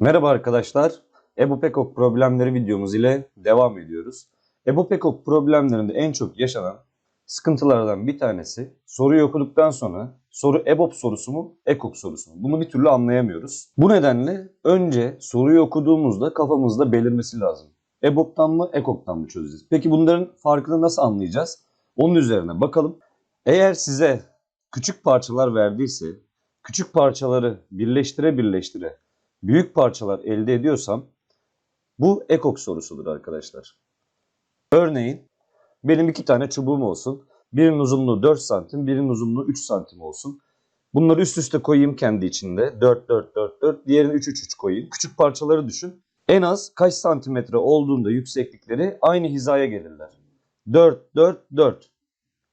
Merhaba arkadaşlar. Ebu Pekok problemleri videomuz ile devam ediyoruz. Ebu Pekok problemlerinde en çok yaşanan sıkıntılardan bir tanesi soruyu okuduktan sonra soru EBOB sorusu mu, EKOK sorusu mu? Bunu bir türlü anlayamıyoruz. Bu nedenle önce soruyu okuduğumuzda kafamızda belirmesi lazım. EBOB'dan mı, EKOK'tan mı çözeceğiz? Peki bunların farkını nasıl anlayacağız? Onun üzerine bakalım. Eğer size küçük parçalar verdiyse, küçük parçaları birleştire birleştire büyük parçalar elde ediyorsam bu ekok sorusudur arkadaşlar. Örneğin benim iki tane çubuğum olsun. Birinin uzunluğu 4 santim, birinin uzunluğu 3 santim olsun. Bunları üst üste koyayım kendi içinde. 4, 4, 4, 4. Diğerini 3, 3, 3 koyayım. Küçük parçaları düşün. En az kaç santimetre olduğunda yükseklikleri aynı hizaya gelirler. 4, 4, 4.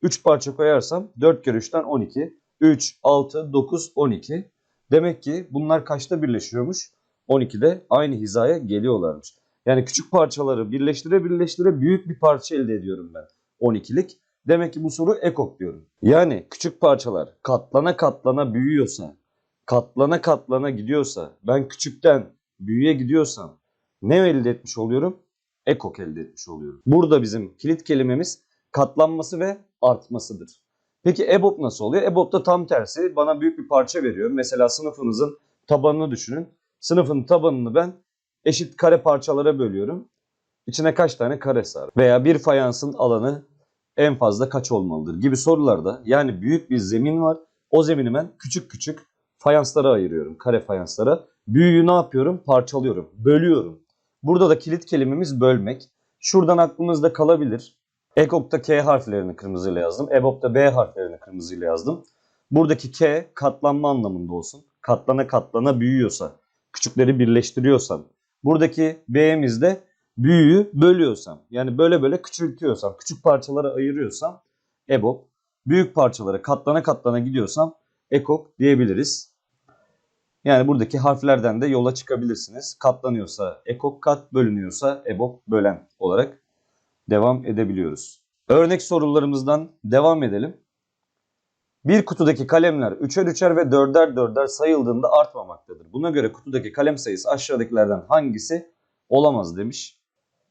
3 parça koyarsam 4 kere 3'ten 12. 3, 6, 9, 12. Demek ki bunlar kaçta birleşiyormuş? 12'de aynı hizaya geliyorlarmış. Yani küçük parçaları birleştire birleştire büyük bir parça elde ediyorum ben. 12'lik. Demek ki bu soru ekok diyorum. Yani küçük parçalar katlana katlana büyüyorsa, katlana katlana gidiyorsa, ben küçükten büyüğe gidiyorsam ne elde etmiş oluyorum? Ekok elde etmiş oluyorum. Burada bizim kilit kelimemiz katlanması ve artmasıdır. Peki EBOB nasıl oluyor? EBOB'da tam tersi bana büyük bir parça veriyor. Mesela sınıfınızın tabanını düşünün. Sınıfın tabanını ben eşit kare parçalara bölüyorum. İçine kaç tane kare sığar? Veya bir fayansın alanı en fazla kaç olmalıdır gibi sorularda yani büyük bir zemin var. O zemini ben küçük küçük fayanslara ayırıyorum. Kare fayanslara. Büyüğü ne yapıyorum? Parçalıyorum. Bölüyorum. Burada da kilit kelimemiz bölmek. Şuradan aklınızda kalabilir. EKOK'ta K harflerini kırmızıyla yazdım. EBOB'da B harflerini kırmızıyla yazdım. Buradaki K katlanma anlamında olsun. Katlana katlana büyüyorsa, küçükleri birleştiriyorsam. Buradaki B'miz de büyüğü bölüyorsam. Yani böyle böyle küçültüyorsam, küçük parçalara ayırıyorsam EBOB. Büyük parçalara katlana katlana gidiyorsam EKOK diyebiliriz. Yani buradaki harflerden de yola çıkabilirsiniz. Katlanıyorsa EKOK kat, bölünüyorsa EBOB bölen olarak devam edebiliyoruz. Örnek sorularımızdan devam edelim. Bir kutudaki kalemler üçer üçer ve dörder dörder sayıldığında artmamaktadır. Buna göre kutudaki kalem sayısı aşağıdakilerden hangisi olamaz demiş.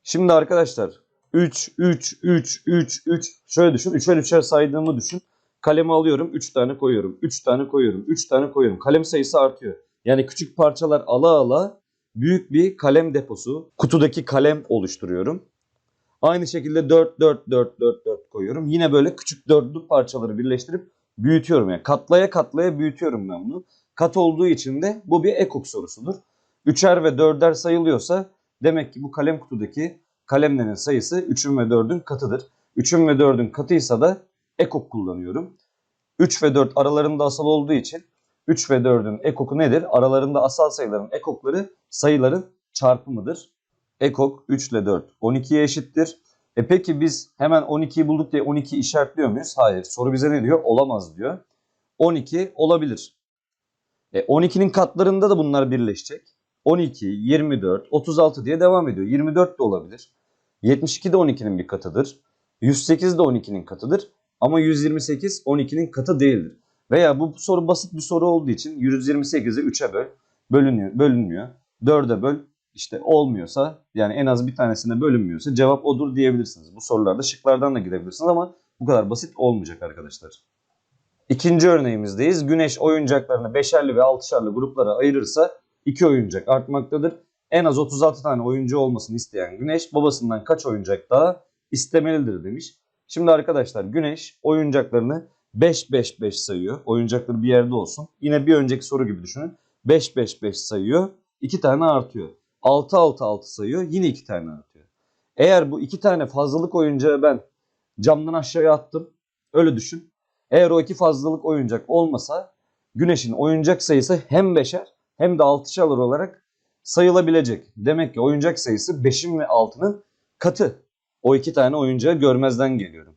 Şimdi arkadaşlar 3, 3, 3, 3, 3 şöyle düşün. Üçer üçer saydığımı düşün. Kalemi alıyorum 3 tane koyuyorum. 3 tane koyuyorum. 3 tane koyuyorum. Kalem sayısı artıyor. Yani küçük parçalar ala ala büyük bir kalem deposu, kutudaki kalem oluşturuyorum. Aynı şekilde 4 4 4 4 4 koyuyorum. Yine böyle küçük dörtlü parçaları birleştirip büyütüyorum. Yani katlaya katlaya büyütüyorum ben bunu. Kat olduğu için de bu bir ekok sorusudur. Üçer ve dörder sayılıyorsa demek ki bu kalem kutudaki kalemlerin sayısı 3'ün ve 4'ün katıdır. 3'ün ve 4'ün katıysa da ekok kullanıyorum. 3 ve 4 aralarında asal olduğu için 3 ve 4'ün ekoku nedir? Aralarında asal sayıların ekokları sayıların çarpımıdır. Ekok 3 ile 4 12'ye eşittir. E peki biz hemen 12'yi bulduk diye 12 işaretliyor muyuz? Hayır. Soru bize ne diyor? Olamaz diyor. 12 olabilir. E 12'nin katlarında da bunlar birleşecek. 12, 24, 36 diye devam ediyor. 24 de olabilir. 72 de 12'nin bir katıdır. 108 de 12'nin katıdır. Ama 128 12'nin katı değildir. Veya bu soru basit bir soru olduğu için 128'i 3'e böl, bölünüyor, bölünmüyor. 4'e böl, işte olmuyorsa yani en az bir tanesinde bölünmüyorsa cevap odur diyebilirsiniz. Bu sorularda şıklardan da gidebilirsiniz ama bu kadar basit olmayacak arkadaşlar. İkinci örneğimizdeyiz. Güneş oyuncaklarını beşerli ve altışarlı gruplara ayırırsa iki oyuncak artmaktadır. En az 36 tane oyuncu olmasını isteyen Güneş babasından kaç oyuncak daha istemelidir demiş. Şimdi arkadaşlar Güneş oyuncaklarını 5-5-5 sayıyor. Oyuncakları bir yerde olsun. Yine bir önceki soru gibi düşünün. 5-5-5 sayıyor. 2 tane artıyor. 6-6-6 sayıyor. Yine 2 tane artıyor. Eğer bu 2 tane fazlalık oyuncağı ben camdan aşağıya attım. Öyle düşün. Eğer o iki fazlalık oyuncak olmasa Güneş'in oyuncak sayısı hem 5'er hem de 6'şer olarak sayılabilecek. Demek ki oyuncak sayısı 5'in ve 6'nın katı. O iki tane oyuncağı görmezden geliyorum.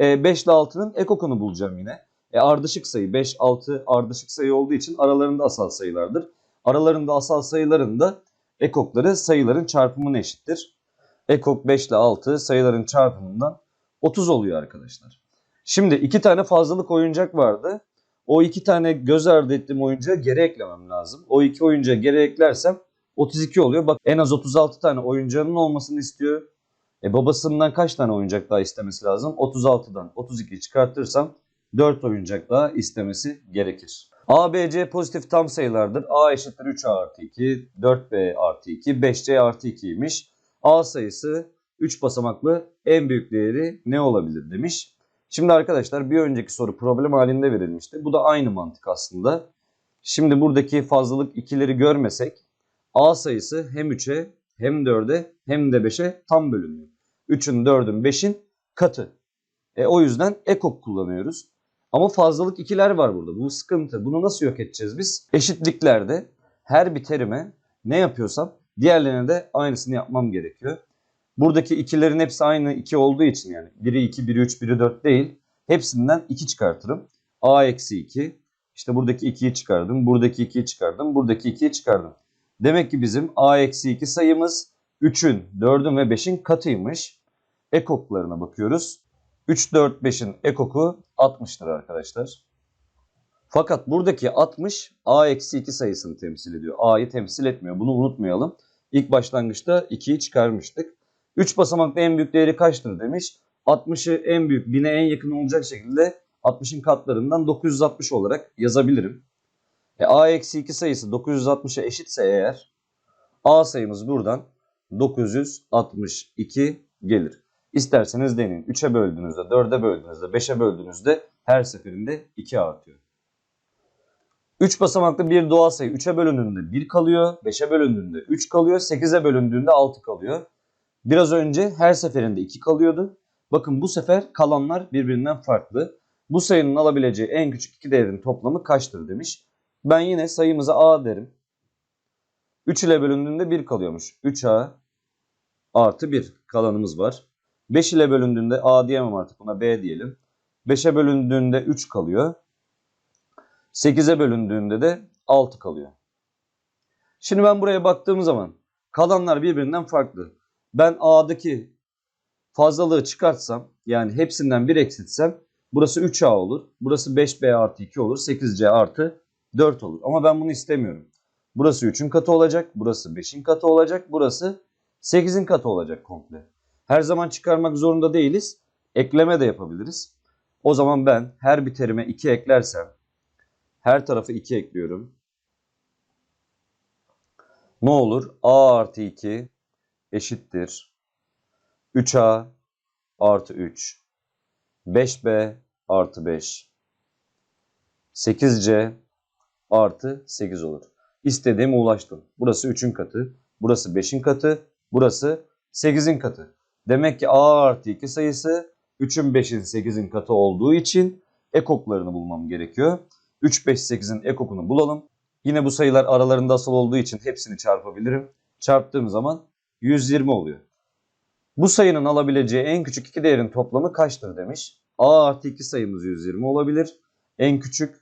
E, 5 ile 6'nın ekokunu bulacağım yine. E, ardışık sayı 5, 6 ardışık sayı olduğu için aralarında asal sayılardır. Aralarında asal sayıların da ekokları sayıların çarpımına eşittir. Ekok 5 ile 6 sayıların çarpımından 30 oluyor arkadaşlar. Şimdi iki tane fazlalık oyuncak vardı. O iki tane göz ardı ettiğim oyuncağı geri eklemem lazım. O iki oyuncağı geri eklersem 32 oluyor. Bak en az 36 tane oyuncağının olmasını istiyor. E babasından kaç tane oyuncak daha istemesi lazım? 36'dan 32 çıkartırsam 4 oyuncak daha istemesi gerekir. A, B, C pozitif tam sayılardır. A eşittir 3A artı 2, 4B artı 2, 5C artı 2'ymiş. A sayısı 3 basamaklı en büyük değeri ne olabilir demiş. Şimdi arkadaşlar bir önceki soru problem halinde verilmişti. Bu da aynı mantık aslında. Şimdi buradaki fazlalık ikileri görmesek A sayısı hem 3'e hem 4'e hem de 5'e tam bölünüyor. 3'ün 4'ün 5'in katı. E, o yüzden ekok kullanıyoruz. Ama fazlalık ikiler var burada. Bu sıkıntı. Bunu nasıl yok edeceğiz biz? Eşitliklerde her bir terime ne yapıyorsam diğerlerine de aynısını yapmam gerekiyor. Buradaki ikilerin hepsi aynı 2 olduğu için yani biri 2, biri 3, biri 4 değil. Hepsinden 2 çıkartırım. A eksi 2. İşte buradaki 2'yi çıkardım. Buradaki 2'yi çıkardım. Buradaki 2'yi çıkardım. Demek ki bizim A eksi 2 sayımız 3'ün, 4'ün ve 5'in katıymış. Ekoklarına bakıyoruz. 3, 4, 5'in ekoku 60'tır arkadaşlar. Fakat buradaki 60 A eksi 2 sayısını temsil ediyor. A'yı temsil etmiyor. Bunu unutmayalım. İlk başlangıçta 2'yi çıkarmıştık. 3 basamaklı en büyük değeri kaçtır demiş. 60'ı en büyük 1000'e en yakın olacak şekilde 60'ın katlarından 960 olarak yazabilirim. E, A eksi 2 sayısı 960'a eşitse eğer A sayımız buradan 962 gelir. İsterseniz deneyin. 3'e böldüğünüzde, 4'e böldüğünüzde, 5'e böldüğünüzde her seferinde 2 artıyor. 3 basamaklı bir doğal sayı 3'e bölündüğünde 1 kalıyor, 5'e bölündüğünde 3 kalıyor, 8'e bölündüğünde 6 kalıyor. Biraz önce her seferinde 2 kalıyordu. Bakın bu sefer kalanlar birbirinden farklı. Bu sayının alabileceği en küçük iki değerin toplamı kaçtır demiş. Ben yine sayımıza A derim. 3 ile bölündüğünde 1 kalıyormuş. 3A artı 1 kalanımız var. 5 ile bölündüğünde A diyemem artık buna B diyelim. 5'e bölündüğünde 3 kalıyor. 8'e bölündüğünde de 6 kalıyor. Şimdi ben buraya baktığım zaman kalanlar birbirinden farklı. Ben A'daki fazlalığı çıkartsam yani hepsinden 1 eksiltsem burası 3A olur. Burası 5B artı 2 olur. 8C artı 4 olur. Ama ben bunu istemiyorum. Burası 3'ün katı olacak. Burası 5'in katı olacak. Burası 8'in katı olacak komple. Her zaman çıkarmak zorunda değiliz. Ekleme de yapabiliriz. O zaman ben her bir terime 2 eklersem her tarafı 2 ekliyorum. Ne olur? A artı 2 eşittir. 3A artı 3. 5B artı 5. 8C artı 8 olur. İstediğime ulaştım. Burası 3'ün katı. Burası 5'in katı. Burası 8'in katı. Demek ki A artı 2 sayısı 3'ün 5'in 8'in katı olduğu için ekoklarını bulmam gerekiyor. 3, 5, 8'in ekokunu bulalım. Yine bu sayılar aralarında asal olduğu için hepsini çarpabilirim. Çarptığım zaman 120 oluyor. Bu sayının alabileceği en küçük iki değerin toplamı kaçtır demiş. A artı 2 sayımız 120 olabilir. En küçük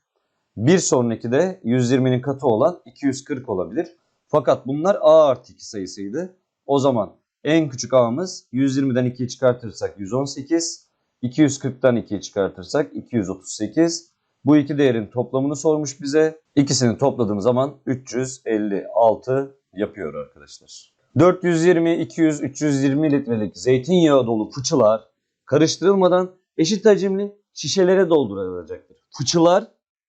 bir sonraki de 120'nin katı olan 240 olabilir. Fakat bunlar A artı 2 sayısıydı. O zaman en küçük A'mız 120'den 2'yi çıkartırsak 118. 240'tan 2'yi çıkartırsak 238. Bu iki değerin toplamını sormuş bize. İkisini topladığım zaman 356 yapıyor arkadaşlar. 420, 200, 320 litrelik zeytinyağı dolu fıçılar karıştırılmadan eşit hacimli şişelere doldurulacaktır. Fıçılar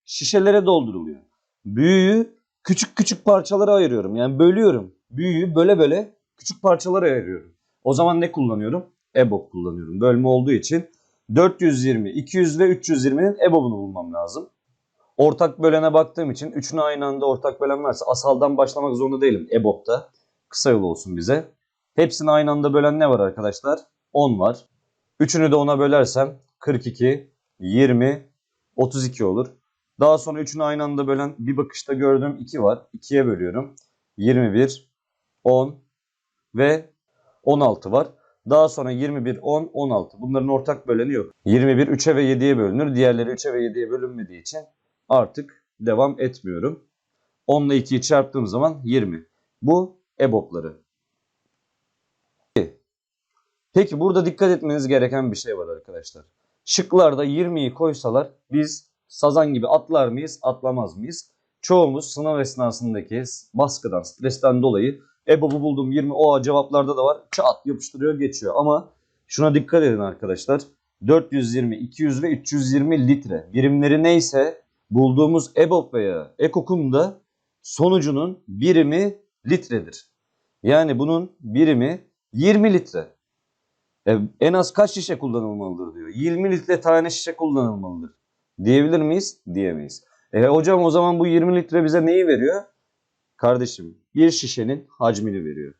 şişelere dolduruluyor. Büyüğü küçük küçük parçalara ayırıyorum. Yani bölüyorum. Büyüğü böyle böyle küçük parçalara ayırıyorum. O zaman ne kullanıyorum? EBOB kullanıyorum. Bölme olduğu için 420, 200 ve 320'nin EBOB'unu bulmam lazım. Ortak bölene baktığım için üçünü aynı anda ortak bölen varsa asaldan başlamak zorunda değilim EBOB'da. Kısa yol olsun bize. Hepsini aynı anda bölen ne var arkadaşlar? 10 var. Üçünü de 10'a bölersem 42, 20, 32 olur. Daha sonra üçünü aynı anda bölen bir bakışta gördüğüm 2 var. 2'ye bölüyorum. 21, 10 ve 16 var. Daha sonra 21, 10, 16. Bunların ortak böleni yok. 21 3'e ve 7'ye bölünür. Diğerleri 3'e ve 7'ye bölünmediği için artık devam etmiyorum. 10 ile 2'yi çarptığım zaman 20. Bu EBOB'ları. Peki burada dikkat etmeniz gereken bir şey var arkadaşlar. Şıklarda 20'yi koysalar biz sazan gibi atlar mıyız, atlamaz mıyız? çoğumuz sınav esnasındaki baskıdan, stresten dolayı EBOB'u buldum 20 o cevaplarda da var. Çat yapıştırıyor geçiyor ama şuna dikkat edin arkadaşlar. 420, 200 ve 320 litre birimleri neyse bulduğumuz EBOB veya EKOK'un da sonucunun birimi litredir. Yani bunun birimi 20 litre. E, en az kaç şişe kullanılmalıdır diyor. 20 litre tane şişe kullanılmalıdır. Diyebilir miyiz? Diyemeyiz. E, hocam o zaman bu 20 litre bize neyi veriyor? Kardeşim bir şişenin hacmini veriyor.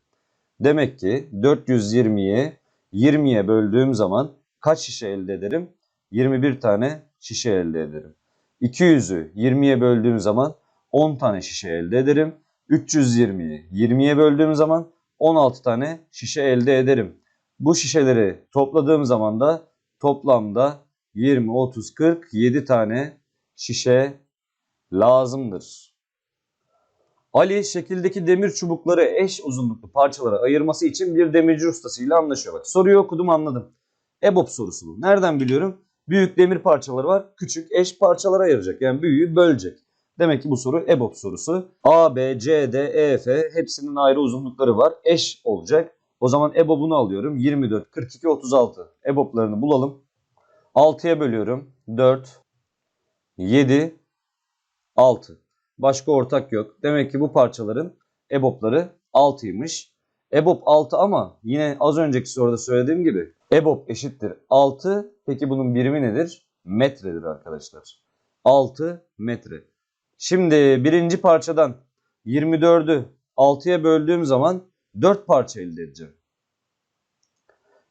Demek ki 420'yi 20'ye böldüğüm zaman kaç şişe elde ederim? 21 tane şişe elde ederim. 200'ü 20'ye böldüğüm zaman 10 tane şişe elde ederim. 320'yi 20'ye böldüğüm zaman 16 tane şişe elde ederim. Bu şişeleri topladığım zaman da toplamda 20, 30, 40, 7 tane şişe lazımdır. Ali şekildeki demir çubukları eş uzunluklu parçalara ayırması için bir demirci ustasıyla anlaşıyor. Bak soruyu okudum anladım. EBOB sorusu bu. Nereden biliyorum? Büyük demir parçaları var. Küçük eş parçalara ayıracak. Yani büyüğü bölecek. Demek ki bu soru EBOB sorusu. A, B, C, D, E, F hepsinin ayrı uzunlukları var. Eş olacak. O zaman EBOB'unu alıyorum. 24, 42, 36. EBOB'larını bulalım. 6'ya bölüyorum. 4, 7, 6. Başka ortak yok. Demek ki bu parçaların EBOB'ları 6'ymış. EBOB 6 ama yine az önceki soruda söylediğim gibi EBOB eşittir 6. Peki bunun birimi nedir? Metredir arkadaşlar. 6 metre. Şimdi birinci parçadan 24'ü 6'ya böldüğüm zaman 4 parça elde edeceğim.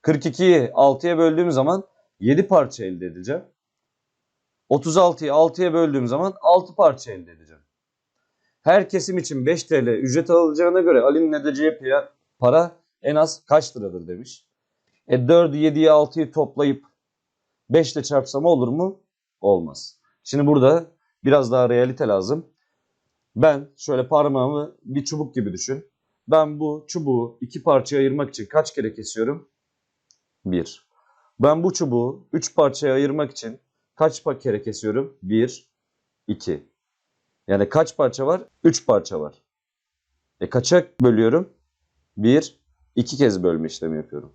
42'yi 6'ya böldüğüm zaman 7 parça elde edeceğim. 36'yı 6'ya böldüğüm zaman 6 parça elde edeceğim. Her kesim için 5 TL ücret alacağına göre Ali'nin ödeyeceği para en az kaç liradır demiş. E 4'ü 7'yi 6'yı toplayıp 5 ile çarpsam olur mu? Olmaz. Şimdi burada biraz daha realite lazım. Ben şöyle parmağımı bir çubuk gibi düşün. Ben bu çubuğu iki parçaya ayırmak için kaç kere kesiyorum? 1. Ben bu çubuğu 3 parçaya ayırmak için kaç kere kesiyorum? 1, 2. Yani kaç parça var? 3 parça var. E kaça bölüyorum? 1, 2 kez bölme işlemi yapıyorum.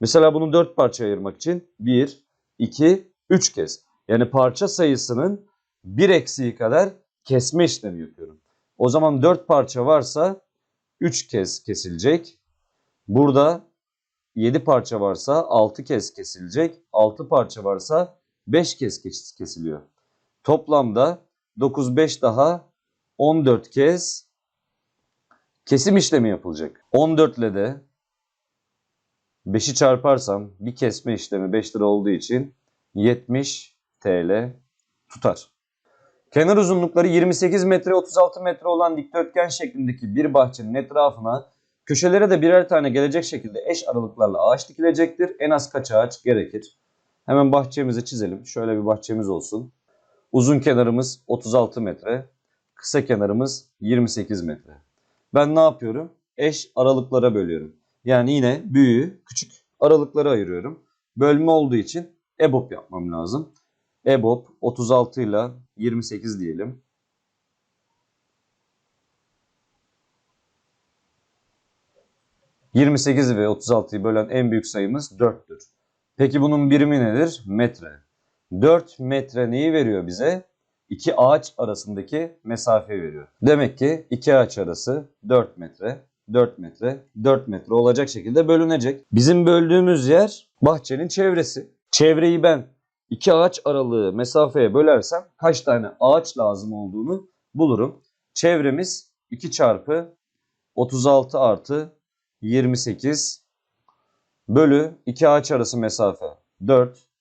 Mesela bunu 4 parçaya ayırmak için 1, 2, 3 kez. Yani parça sayısının 1 eksiği kadar kesme işlemi yapıyorum. O zaman 4 parça varsa 3 kez kesilecek. Burada 7 parça varsa 6 kez kesilecek. 6 parça varsa 5 kez kesiliyor. Toplamda 9 5 daha 14 kez kesim işlemi yapılacak. 14 ile de 5'i çarparsam bir kesme işlemi 5 lira olduğu için 70 TL tutar. Kenar uzunlukları 28 metre 36 metre olan dikdörtgen şeklindeki bir bahçenin etrafına köşelere de birer tane gelecek şekilde eş aralıklarla ağaç dikilecektir. En az kaç ağaç gerekir? Hemen bahçemizi çizelim. Şöyle bir bahçemiz olsun. Uzun kenarımız 36 metre. Kısa kenarımız 28 metre. Ben ne yapıyorum? Eş aralıklara bölüyorum. Yani yine büyüğü küçük aralıklara ayırıyorum. Bölme olduğu için EBOB yapmam lazım. EBOB 36 ile 28 diyelim. ...28 ve 36'yı bölen en büyük sayımız 4'tür. Peki bunun birimi nedir? Metre. 4 metre neyi veriyor bize? İki ağaç arasındaki mesafe veriyor. Demek ki iki ağaç arası 4 metre, 4 metre, 4 metre olacak şekilde bölünecek. Bizim böldüğümüz yer bahçenin çevresi. Çevreyi ben iki ağaç aralığı mesafeye bölersem kaç tane ağaç lazım olduğunu bulurum. Çevremiz 2 çarpı 36 artı 28 bölü 2 ağaç arası mesafe 4.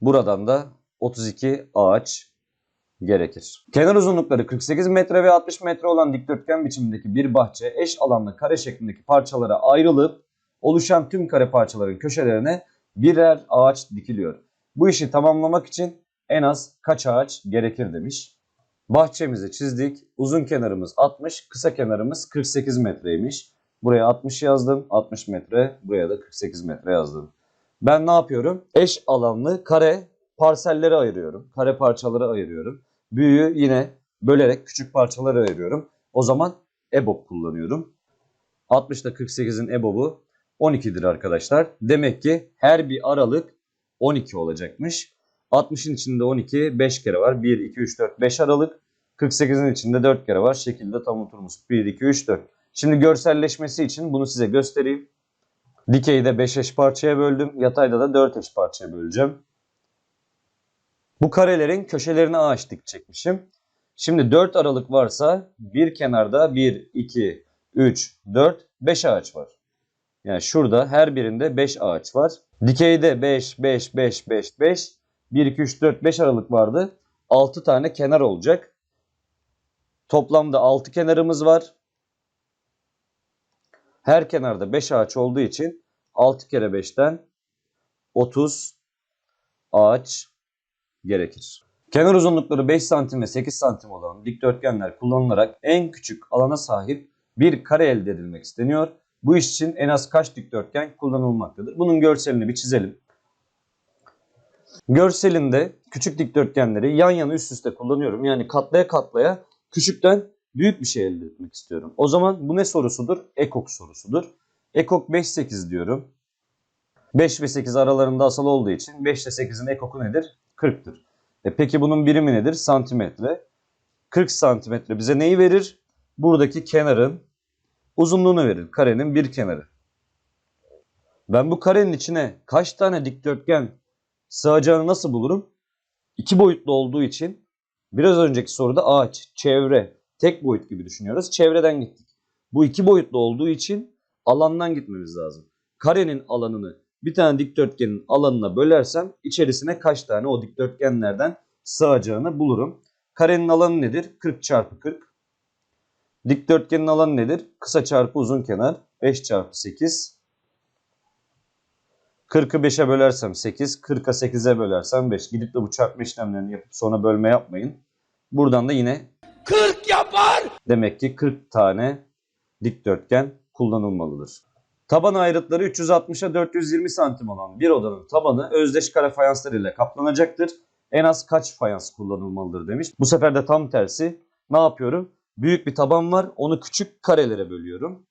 Buradan da 32 ağaç gerekir. Kenar uzunlukları 48 metre ve 60 metre olan dikdörtgen biçimindeki bir bahçe eş alanlı kare şeklindeki parçalara ayrılıp oluşan tüm kare parçaların köşelerine birer ağaç dikiliyor. Bu işi tamamlamak için en az kaç ağaç gerekir demiş. Bahçemizi çizdik. Uzun kenarımız 60, kısa kenarımız 48 metreymiş. Buraya 60 yazdım. 60 metre. Buraya da 48 metre yazdım. Ben ne yapıyorum? Eş alanlı kare parsellere ayırıyorum. Kare parçalara ayırıyorum. Büyüğü yine bölerek küçük parçalara ayırıyorum. O zaman EBOB kullanıyorum. 60 ile 48'in EBOB'u 12'dir arkadaşlar. Demek ki her bir aralık 12 olacakmış. 60'ın içinde 12 5 kere var. 1, 2, 3, 4, 5 aralık. 48'in içinde 4 kere var. Şekilde tam oturmuş. 1, 2, 3, 4. Şimdi görselleşmesi için bunu size göstereyim. Dikeyde 5 eş parçaya böldüm. Yatayda da 4 eş parçaya böleceğim. Bu karelerin köşelerine ağaç dik çekmişim. Şimdi 4 aralık varsa bir kenarda 1, 2, 3, 4, 5 ağaç var. Yani şurada her birinde 5 ağaç var. Dikeyde 5, 5, 5, 5, 5. 1, 2, 3, 4, 5 aralık vardı. 6 tane kenar olacak. Toplamda 6 kenarımız var. Her kenarda 5 ağaç olduğu için 6 kere 5'ten 30 ağaç gerekir. Kenar uzunlukları 5 santim ve 8 santim olan dikdörtgenler kullanılarak en küçük alana sahip bir kare elde edilmek isteniyor. Bu iş için en az kaç dikdörtgen kullanılmaktadır? Bunun görselini bir çizelim. Görselinde küçük dikdörtgenleri yan yana üst üste kullanıyorum. Yani katlaya katlaya küçükten büyük bir şey elde etmek istiyorum. O zaman bu ne sorusudur? Ekok sorusudur. Ekok 5 8 diyorum. 5 ve 8 aralarında asal olduğu için 5 ile 8'in ekoku nedir? 40'tır. E peki bunun birimi nedir? Santimetre. 40 santimetre bize neyi verir? Buradaki kenarın uzunluğunu verir. Karenin bir kenarı. Ben bu karenin içine kaç tane dikdörtgen sığacağını nasıl bulurum? İki boyutlu olduğu için biraz önceki soruda ağaç, çevre, tek boyut gibi düşünüyoruz. Çevreden gittik. Bu iki boyutlu olduğu için alandan gitmemiz lazım. Karenin alanını bir tane dikdörtgenin alanına bölersem içerisine kaç tane o dikdörtgenlerden sığacağını bulurum. Karenin alanı nedir? 40 çarpı 40. Dikdörtgenin alanı nedir? Kısa çarpı uzun kenar 5 çarpı 8. 40'ı 5'e bölersem 8, 40'a 8'e bölersem 5. Gidip de bu çarpma işlemlerini yapıp sonra bölme yapmayın. Buradan da yine 40 yapar. demek ki 40 tane dikdörtgen kullanılmalıdır. Taban ayrıtları 360'a 420 santim olan bir odanın tabanı özdeş kare fayanslar ile kaplanacaktır. En az kaç fayans kullanılmalıdır demiş. Bu sefer de tam tersi. Ne yapıyorum? Büyük bir taban var. Onu küçük karelere bölüyorum.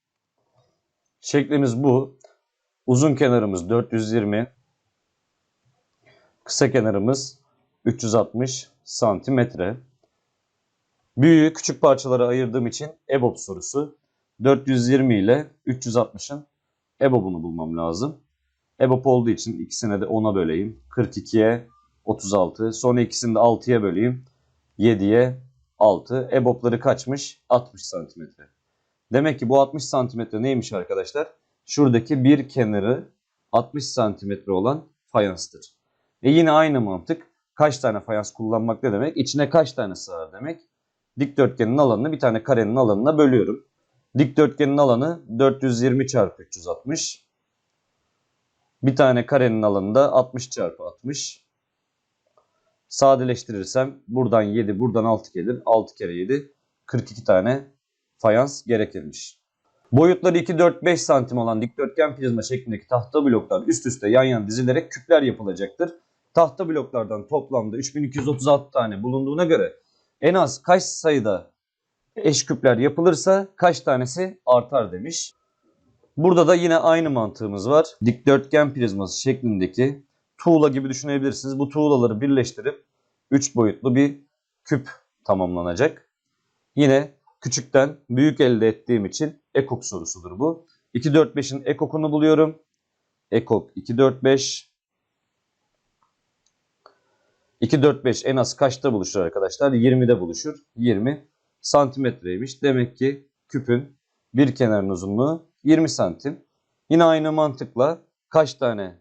Şeklimiz bu. Uzun kenarımız 420. Kısa kenarımız 360 santimetre. Büyüğü küçük parçalara ayırdığım için EBOB sorusu. 420 ile 360'ın EBOB'unu bulmam lazım. EBOB olduğu için ikisine de 10'a böleyim. 42'ye 36. Sonra ikisini de 6'ya böleyim. 7'ye 6. EBOB'ları kaçmış? 60 santimetre. Demek ki bu 60 santimetre neymiş arkadaşlar? Şuradaki bir kenarı 60 santimetre olan fayanstır. E yine aynı mantık. Kaç tane fayans kullanmak ne demek? İçine kaç tane sığar demek? Dikdörtgenin alanını bir tane karenin alanına bölüyorum. Dikdörtgenin alanı 420 çarpı 360. Bir tane karenin alanı da 60 çarpı 60. Sadeleştirirsem buradan 7, buradan 6 gelir. 6 kere 7, 42 tane fayans gerekirmiş. Boyutları 2, 4, 5 santim olan dikdörtgen prizma şeklindeki tahta bloklar üst üste yan yana dizilerek küpler yapılacaktır. Tahta bloklardan toplamda 3236 tane bulunduğuna göre en az kaç sayıda eş küpler yapılırsa kaç tanesi artar demiş. Burada da yine aynı mantığımız var. Dikdörtgen prizması şeklindeki tuğla gibi düşünebilirsiniz. Bu tuğlaları birleştirip 3 boyutlu bir küp tamamlanacak. Yine küçükten büyük elde ettiğim için ekok sorusudur bu. 2, 4, 5'in ekokunu buluyorum. Ekok 2, 4, 5. 2, 4, 5 en az kaçta buluşur arkadaşlar? 20'de buluşur. 20 santimetreymiş. Demek ki küpün bir kenarın uzunluğu 20 santim. Yine aynı mantıkla kaç tane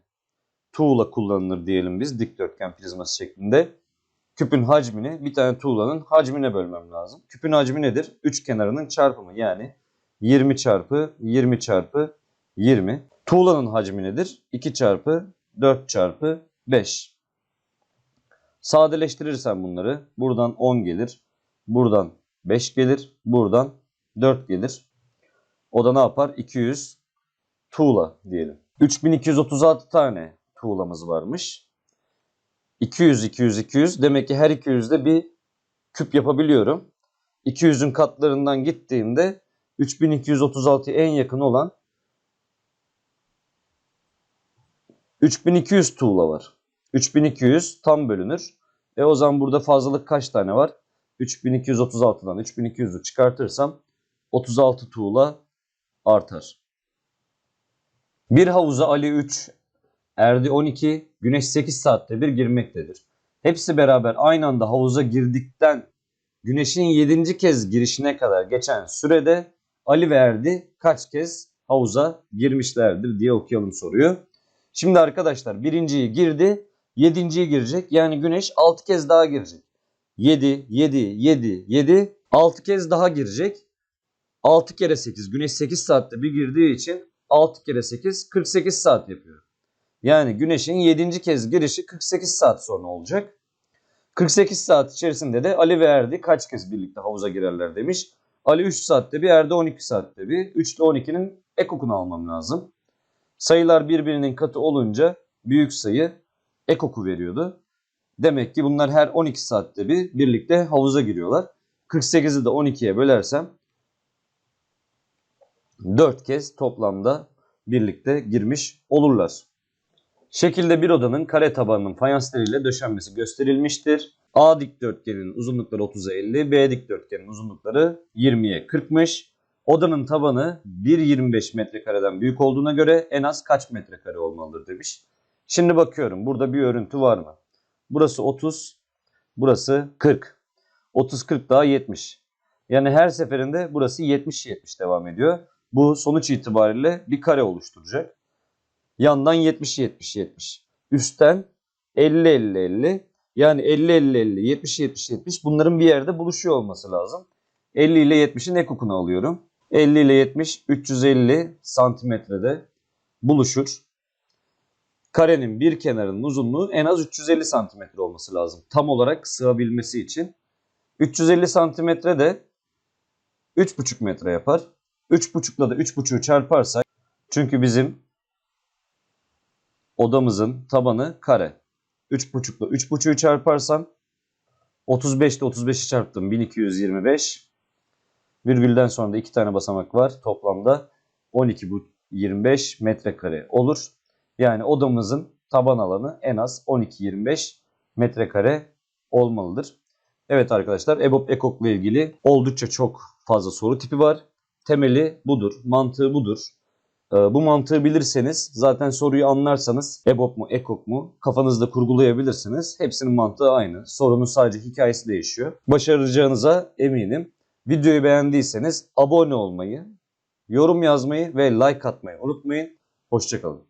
tuğla kullanılır diyelim biz dikdörtgen prizması şeklinde. Küpün hacmini bir tane tuğlanın hacmine bölmem lazım. Küpün hacmi nedir? Üç kenarının çarpımı yani 20 çarpı 20 çarpı 20. Tuğlanın hacmi nedir? 2 çarpı 4 çarpı 5. Sadeleştirirsem bunları buradan 10 gelir. Buradan 5 gelir. Buradan 4 gelir. O da ne yapar? 200 tuğla diyelim. 3236 tane tuğlamız varmış. 200, 200, 200. Demek ki her 200'de bir küp yapabiliyorum. 200'ün katlarından gittiğimde 3236'ya en yakın olan 3200 tuğla var. 3200 tam bölünür. E o zaman burada fazlalık kaç tane var? 3236'dan 3200'ü çıkartırsam 36 tuğla artar. Bir havuza Ali 3, Erdi 12, Güneş 8 saatte bir girmektedir. Hepsi beraber aynı anda havuza girdikten Güneş'in 7. kez girişine kadar geçen sürede Ali ve Erdi kaç kez havuza girmişlerdir diye okuyalım soruyu. Şimdi arkadaşlar birinciyi girdi, yedinciyi girecek. Yani Güneş 6 kez daha girecek. 7, 7, 7, 7, 6 kez daha girecek. 6 kere 8, Güneş 8 saatte bir girdiği için 6 kere 8, 48 saat yapıyor. Yani Güneş'in 7. kez girişi 48 saat sonra olacak. 48 saat içerisinde de Ali ve Erdi kaç kez birlikte havuza girerler demiş. Ali 3 saatte bir, Erdi 12 saatte bir. 3 ile 12'nin ekokunu almam lazım. Sayılar birbirinin katı olunca büyük sayı ekoku veriyordu. Demek ki bunlar her 12 saatte bir birlikte havuza giriyorlar. 48'i de 12'ye bölersem 4 kez toplamda birlikte girmiş olurlar. Şekilde bir odanın kare tabanının fayansleriyle döşenmesi gösterilmiştir. A dikdörtgenin uzunlukları 30'a 50, B dikdörtgenin uzunlukları 20'ye 40'mış. Odanın tabanı 1.25 metrekareden büyük olduğuna göre en az kaç metrekare olmalıdır demiş. Şimdi bakıyorum burada bir örüntü var mı? Burası 30, burası 40. 30 40 daha 70. Yani her seferinde burası 70 70 devam ediyor. Bu sonuç itibariyle bir kare oluşturacak. Yandan 70 70 70. Üstten 50 50 50. Yani 50 50 50 70 70 70 bunların bir yerde buluşuyor olması lazım. 50 ile 70'in ekokunu alıyorum. 50 ile 70 350 santimetrede buluşur. Karenin bir kenarının uzunluğu en az 350 santimetre olması lazım. Tam olarak sığabilmesi için. 350 santimetre de 3,5 metre yapar. 3,5'la da 3,5'u çarparsak çünkü bizim odamızın tabanı kare. 3,5'la 3,5'u çarparsam 35 ile 35'i çarptım 1225. Virgülden sonra da iki tane basamak var. Toplamda 12 bu 25 metrekare olur. Yani odamızın taban alanı en az 12-25 metrekare olmalıdır. Evet arkadaşlar EBOB EKOK ile ilgili oldukça çok fazla soru tipi var. Temeli budur, mantığı budur. Ee, bu mantığı bilirseniz zaten soruyu anlarsanız EBOB mu EKOK mu kafanızda kurgulayabilirsiniz. Hepsinin mantığı aynı. Sorunun sadece hikayesi değişiyor. Başaracağınıza eminim. Videoyu beğendiyseniz abone olmayı, yorum yazmayı ve like atmayı unutmayın. Hoşçakalın.